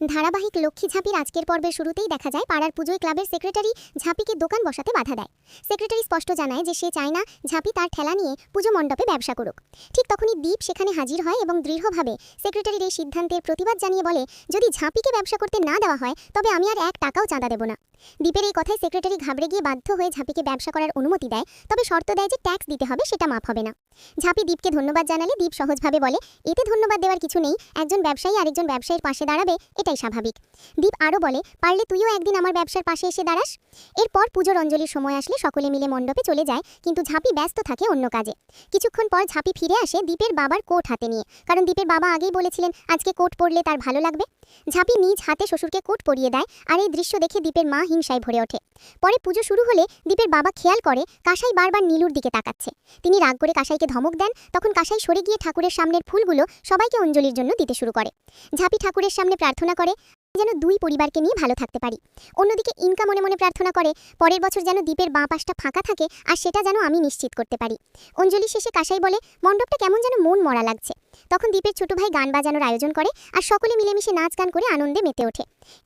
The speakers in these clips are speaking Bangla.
ধারাবাহিক লক্ষ্মী ঝাঁপির আজকের পর্বের শুরুতেই দেখা যায় পাড়ার পুজোয় ক্লাবের সেক্রেটারি ঝাঁপিকে দোকান বসাতে বাধা দেয়। সেক্রেটারি স্পষ্ট জানায় যে সে চায় না ঝাঁপি তার ঠেলা নিয়ে পুজো মণ্ডপে ব্যবসা করুক। ঠিক তখনই দীপ সেখানে হাজির হয় এবং দৃঢ়ভাবে সেক্রেটারির এই সিদ্ধান্তের প্রতিবাদ জানিয়ে বলে, যদি ঝাঁপিকে ব্যবসা করতে না দেওয়া হয়, তবে আমি আর এক টাকাও চাঁদা দেব না। দীপের এই কথায় সেক্রেটারি ঘাবড়ে গিয়ে বাধ্য হয়ে ঝাঁপিকে ব্যবসা করার অনুমতি দেয়, তবে শর্ত দেয় যে ট্যাক্স দিতে হবে, সেটা মাফ হবে না। ঝাঁপি দ্বীপকে ধন্যবাদ জানালে দীপ সহজভাবে বলে, এতে ধন্যবাদ দেওয়ার কিছু নেই, একজন ব্যবসায়ী আরেকজন ব্যবসায়ীর পাশে দাঁড়াবে এটাই স্বাভাবিক। দীপ আরও বলে, পারলে তুইও একদিন আমার ব্যবসার পাশে এসে দাঁড়াস। এরপর পুজোর অঞ্জলির সময় আসলে সকলে মিলে মণ্ডপে চলে যায়, কিন্তু ঝাঁপি ব্যস্ত থাকে অন্য কাজে। কিছুক্ষণ পর ঝাঁপি ফিরে আসে দীপের বাবার কোট হাতে নিয়ে, কারণ দীপের বাবা আগেই বলেছিলেন, আজকে কোট পরলে তার ভালো লাগবে। ঝাঁপি নিজ হাতে শ্বশুরকে কোট পরিয়ে দেয় আর এই দৃশ্য দেখে দীপের মা হিংসায় ভরে ওঠে। পরে পুজো শুরু হলে দীপের বাবা খেয়াল করে, কাসাই বারবার নীলুর দিকে তাকাচ্ছে। তিনি রাগ করে কাসাইকে ধমক দেন, তখন কাসাই সরে গিয়ে ঠাকুরের সামনের ফুলগুলো সবাইকে অঞ্জলির জন্য দিতে শুরু করে। ঝাঁপি ঠাকুরের সামনে প্রার্থনা করে যেন দুই পরিবারকে নিয়ে ভালো থাকতে পারি। অন্যদিকে ইনকা মনে মনে প্রার্থনা করে, পরের বছর যেন দ্বীপের বাঁ পাশটা ফাঁকা থাকে আর সেটা যেন আমি নিশ্চিত করতে পারি। অঞ্জলি শেষে কাসাই বলে, মণ্ডপটা কেমন যেন মন মরা লাগছে। তখন দ্বীপের ছোট ভাই গান বাজানোর আয়োজন করে আর সকলে মিলেমিশে নাচ গান করে আনন্দে মেতে ওঠে।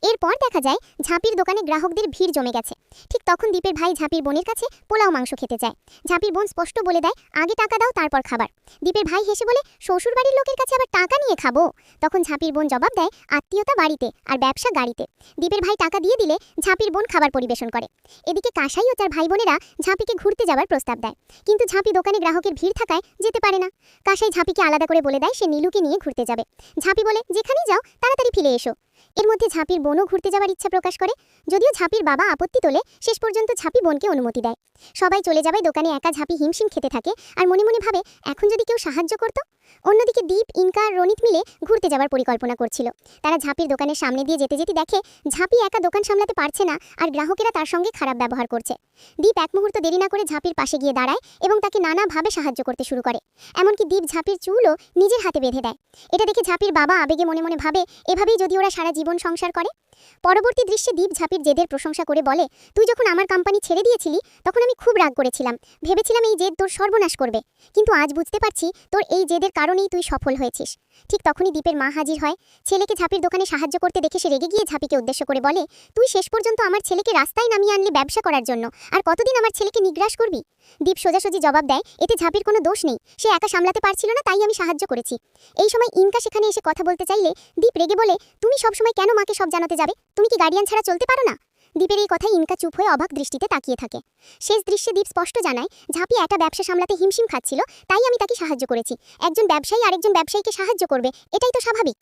এরপর দেখা যায়, ঝাঁপির দোকানে গ্রাহকদের ভিড় জমে গেছে। ঠিক তখন দ্বীপের ভাই ঝাঁপির বোনের কাছে পোলাও মাংস খেতে যায়। ঝাঁপির বোন স্পষ্ট বলে দেয়, আগে টাকা দাও, তারপর খাবার। দ্বীপের ভাই হেসে বলে শ্বশুর বাড়ির লোকের কাছে আবার টাকা নিয়ে খাব? তখন ঝাঁপির বোন জবাব দেয়, আত্মীয়তা বাড়িতে আর ব্যবসা গাড়িতে। দ্বীপের ভাই টাকা দিয়ে দিলে ঝাঁপির বোন খাবার পরিবেশন করে। এদিকে কাঁসাই ও তার ভাই বোনেরা ঝাঁপিকে ঘুরতে যাওয়ার প্রস্তাব দেয়। কিন্তু ঝাঁপি দোকানে গ্রাহকের ভিড় থাকায় যেতে পারে না। কাশাই ঝাঁপিকে আলাদা করে বলে দেয় সে নীলুকে নিয়ে ঘুরতে যাবে। ঝাঁপি বলে, যেখানেই যাও, তাড়াতাড়ি ফিরে এসো। এর মধ্যে ঝাঁপির বোনও ঘুরতে যাওয়ার ইচ্ছা প্রকাশ করে, যদিও ঝাঁপির বাবা আপত্তি তোলে, শেষ পর্যন্ত ঝাঁপি বোনকে অনুমতি দেয়। সবাই চলে যাবে দোকানে একা ঝাঁপি হিমশিম খেতে থাকে, আর মনে মনে ভাবে, এখন যদি কেউ সাহায্য করত? অন্যদিকে দীপ ইনকা আর রনিত মিলে ঘুরতে যাওয়ার পরিকল্পনা করছিল। তারা ঝাঁপির দোকানের সামনে দিয়ে যেতে যেতে দেখে, ঝাঁপি একা দোকান সামলাতে পারছে না, আর গ্রাহকেরা তার সঙ্গে খারাপ ব্যবহার করছে। দীপ এক মুহূর্ত দেরি না করে ঝাঁপির পাশে গিয়ে দাঁড়ায় এবং তাকে নানাভাবে সাহায্য করতে শুরু করে। এমনকি দীপ ঝাঁপির চুলও নিজের হাতে বেঁধে দেয়। এটা দেখে ঝাঁপির বাবা আবেগে মনে মনে ভাবে, এভাবেই যদি ওরা জীবন সংসার করে? পরবর্তী দৃশ্যে দীপ ঝাঁপির জেদের প্রশংসা করে বলে, তুই যখন আমার কোম্পানি ছেড়ে দিয়েছিলি, তখন আমি খুব রাগ করেছিলাম। ভেবেছিলাম এই জেদ তোর সর্বনাশ করবে। কিন্তু আজ বুঝতে পারছি তোর এই জেদের কারণেই তুই সফল হয়েছিস। ঠিক তখনই দীপের মা হাজির হয়। ছেলেকে ঝাঁপির দোকানে সাহায্য করতে দেখে সে রেগে গিয়ে ঝাঁপিকে উদ্দেশ্য করে বলে, তুই শেষ পর্যন্ত আমার ছেলেকে রাস্তায় নামিয়ে আনলি ব্যবসা করার জন্য। আর কতদিন আমার ছেলেকে নিগ্রাস করবি? দীপ সোজাসুজি জবাব দেয়, এতে ঝাঁপির কোনো দোষ নেই। সে একা সামলাতে পারছিল না, তাই আমি সাহায্য করেছি। এই সময় ইনকা সেখানে এসে কথা বলতে চাইলে দীপ রেগে বলে, তুমি সবসময় কেন মাকে সব জানাতে যাবে? তুমি কি গার্ডিয়ান ছাড়া চলতে পারো না? দ্বীপের এই কথায় ইনকা চুপ হয়ে অবাক দৃষ্টিতে তাকিয়ে থাকে। শেষ দৃশ্যে দ্বীপ স্পষ্ট জানায়, ঝাঁপি একটা ব্যবসা সামলাতে হিমশিম খাচ্ছিল, তাই আমি তাকে সাহায্য করেছি। একজন ব্যবসায়ী আরেকজন ব্যবসায়ীকে সাহায্য করবে, এটাই তো স্বাভাবিক।